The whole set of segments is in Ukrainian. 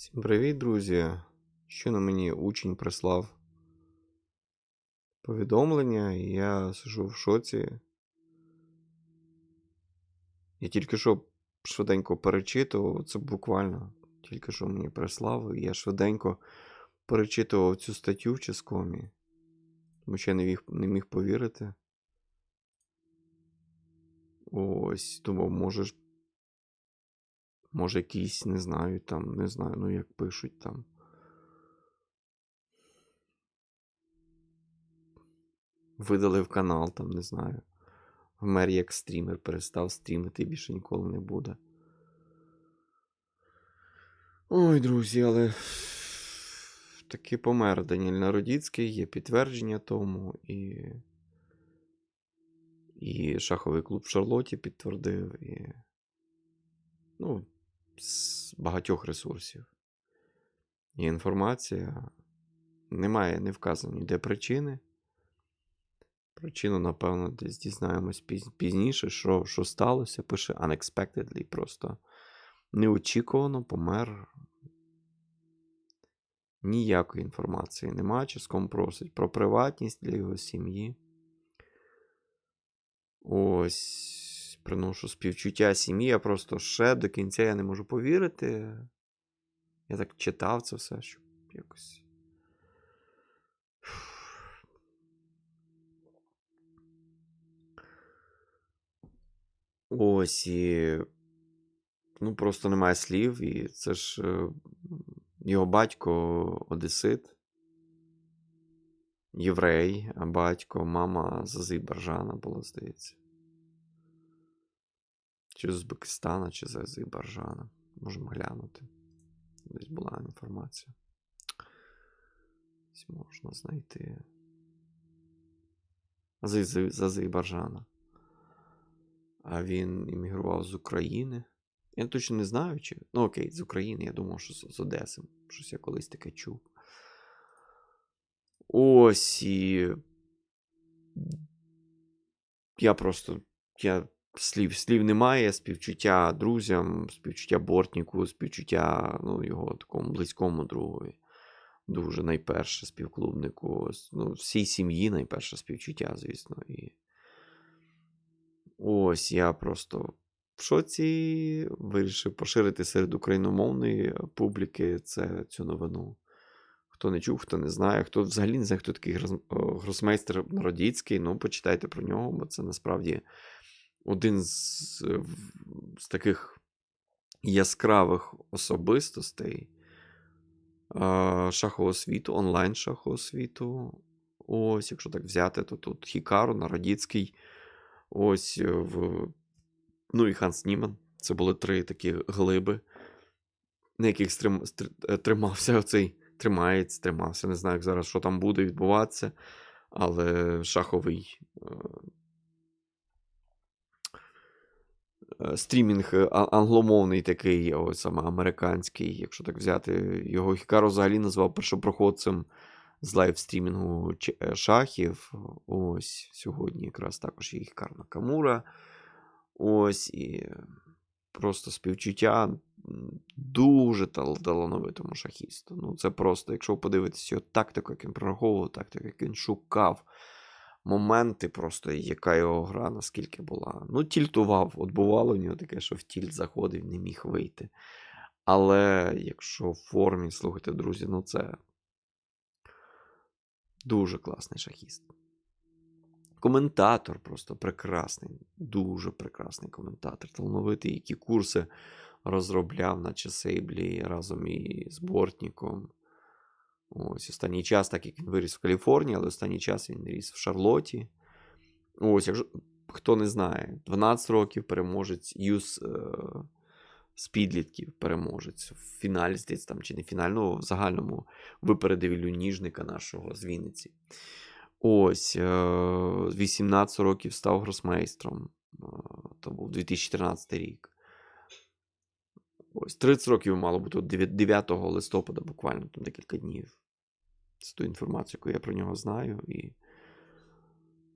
Всім привіт, друзі! Щойно мені учень прислав повідомлення, і я сижу в шоці. Я тільки що швиденько перечитував, це буквально тільки що мені прислав, і я швиденько перечитував цю статтю в Ческомі, тому що я не міг, не міг повірити. Ось, думав, може Може, якийсь, не знаю, там, не знаю, ну як пишуть там. Видалив канал, там, не знаю. Вмер як стрімер, перестав стрімити більше ніколи не буде. Ой, друзі, але таки помер Даніель Народіцький, є підтвердження тому, і. І шаховий клуб в Шарлоті підтвердив, і. Ну, з багатьох ресурсів. І інформація немає, не вказано ніде причини. Причину, напевно, десь дізнаємось пізніше, що, що сталося. Пише unexpectedly, просто неочікувано помер. Ніякої інформації немає. Ческом просить про приватність для його сім'ї. Ось приношу співчуття сім'ї. Я просто ще до кінця я не можу повірити. Я так читав це все, щоб якось. Ось і. Ну, просто немає слів, і це ж е, його батько Одесит, єврей, а батько, мама з Азербайджана була, здається. Чи з Узбекистана, чи з Азербайджана. Можемо глянути. Десь була інформація. Десь можна знайти. З, з Азербайджана. А він іммігрував з України. Я точно не знаю, чи. Ну, окей, з України. Я думав, що з, з Одеси. Щось я колись таке чув. Ось і. Я просто. Я слів, слів немає. Співчуття друзям, співчуття бортніку, співчуття ну, його такому близькому другові. Дуже найперше співклубнику. Ну, всій сім'ї найперше співчуття, звісно. І... Ось я просто в шоці вирішив поширити серед україномовної публіки це, цю новину. Хто не чув, хто не знає, хто взагалі не знає, хто такий гросмейстер Народіцький, ну почитайте про нього, бо це насправді один з, е, з таких яскравих особистостей е, шахового світу, онлайн шахового світу. Ось, якщо так взяти, то тут Хікару, Народіцький, ось е, в. Ну і Ханс Німан. Це були три такі глиби, на яких стрим, стр- е, тримався оцей. Тримається, тримався. Не знаю, як зараз що там буде відбуватися, але шаховий стрімінг е, англомовний такий, ось саме американський, якщо так взяти. Його Хікаро взагалі назвав першопроходцем з лайвстрімінгу е, шахів. Ось сьогодні якраз також є Хікаро Накамура. Ось і просто співчуття дуже тал- талановитому шахісту. Ну, це просто, якщо ви подивитесь його тактику, як він прораховував, тактику, як він шукав моменти, просто яка його гра, наскільки була. Ну, тільтував. От бувало в нього таке, що в тільт заходив, не міг вийти. Але якщо в формі, слухайте, друзі, ну це дуже класний шахіст. Коментатор просто прекрасний, дуже прекрасний коментатор. Талановитий, які курси розробляв на Чесейблі разом і з Бортніком. Ось останній час, так як він виріс в Каліфорнії, але останній час він ріс в Шарлоті. Ось, якщо хто не знає, 12 років переможець е, з підлітків переможець. В фіналі, здається, там чи не фіналі, ну, в загальному випередив Ілю Ніжника нашого з Вінниці. Ось, е, 18 років став гросмейстром. Е, То був 2014 рік. Ось 30 років мало бути 9 9 листопада, буквально там декілька днів. Це ту інформацію, яку я про нього знаю. І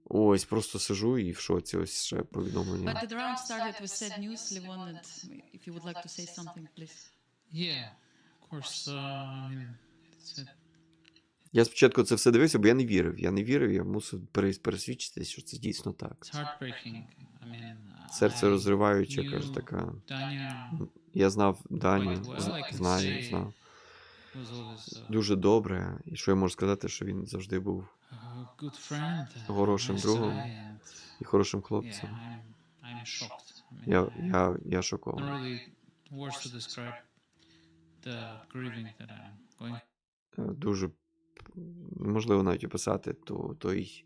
ось просто сижу і в шоці. Ось ще повідомлення. But the round started with sad news, Levon, and if you would like to say something, please. Yeah, of course, uh, I mean, it's a, Я спочатку це все дивився, бо я не вірив. Я не вірив, я мусив перес- пересвідчитися, що це дійсно так. Серце розриваюче, каже, така. Я знав Даню, знаю, знав. Uh, Дуже добре. І що я можу сказати, що він завжди був uh, Хорошим другом. і хорошим хлопцем. Я, я, я шокований. Е, Дуже можливо навіть описати то, той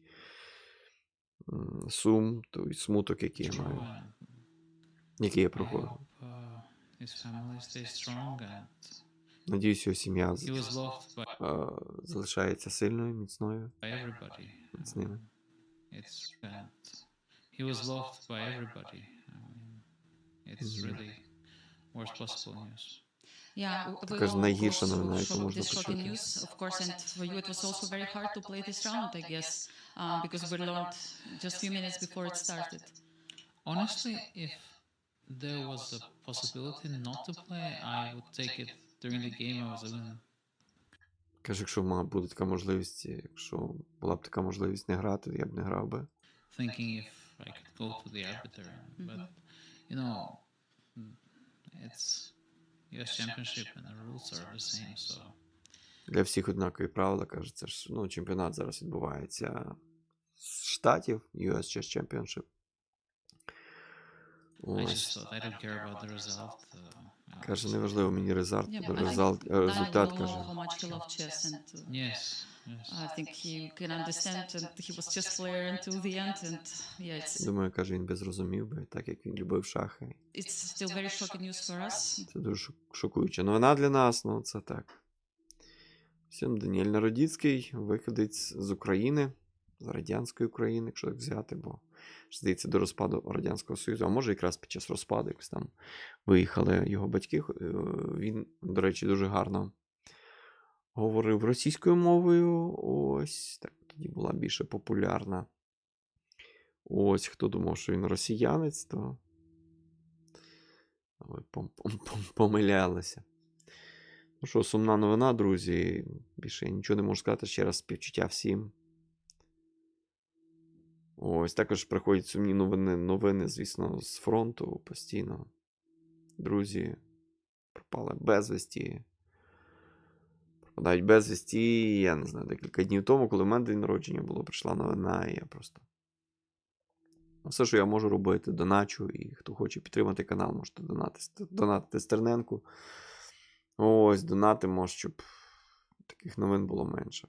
сум, той смуток, який я маю, який я проходив. Uh, Надіюсь, його сім'я з- he was loved by, е, залишається сильною, міцною. by everybody. з ними. Um, It's that he was loved by everybody. I mean, it's Mhm. really worst possible news. Yeah, Така ж найгірша новина, яку можна почути. news, of course, and for you it was also very hard to play this round, I guess, um, because we learned just few minutes before it started. Honestly, if there was a possibility not to play, I would take it during the game. I was a. Каже, якщо ма- буде така можливість, якщо була б така можливість не грати, я б не грав би. thinking if I could go to the arbiter. But you know, mm, it's U.S. Championship and the rules are the same. So Для всіх однакові правила, каже, це ж ну, чемпіонат зараз відбувається з штатів, US Chess Championship. Ось. I just thought I don't care about the result. Uh, uh, Каже, неважливо мені результат, I think результат, результат каже. how much he loved chess, and Yes, yes. I think he can understand, and he was chess player until the end, and yeah, it's Думаю, каже, він би зрозумів би, так як він любив шахи. it's still very shocking news for us. Це дуже шок- шокуюча новина для нас, ну це так. Всім Даніель Народіцький, виходець з України, з радянської України, якщо так взяти, бо здається, до розпаду Радянського Союзу, а може якраз під час розпаду якось там виїхали його батьки. Е, Він, до речі, дуже гарно говорив російською мовою. Ось так тоді була більше популярна. Ось хто думав, що він росіянець, то пом- пом- пом- помилялися. Ну що, сумна новина, друзі. Більше я нічого не можу сказати. Ще раз співчуття всім. Ось також приходять сумні новини, новини, звісно, з фронту постійно. Друзі пропали безвісті. Пропадають безвісті. Я не знаю, декілька днів тому, коли в мене день народження було, прийшла новина, і я просто. Все, що я можу робити, доначу, і хто хоче підтримати канал, можете донатити, донатити Стерненку. Ось, донатимо, щоб таких новин було менше.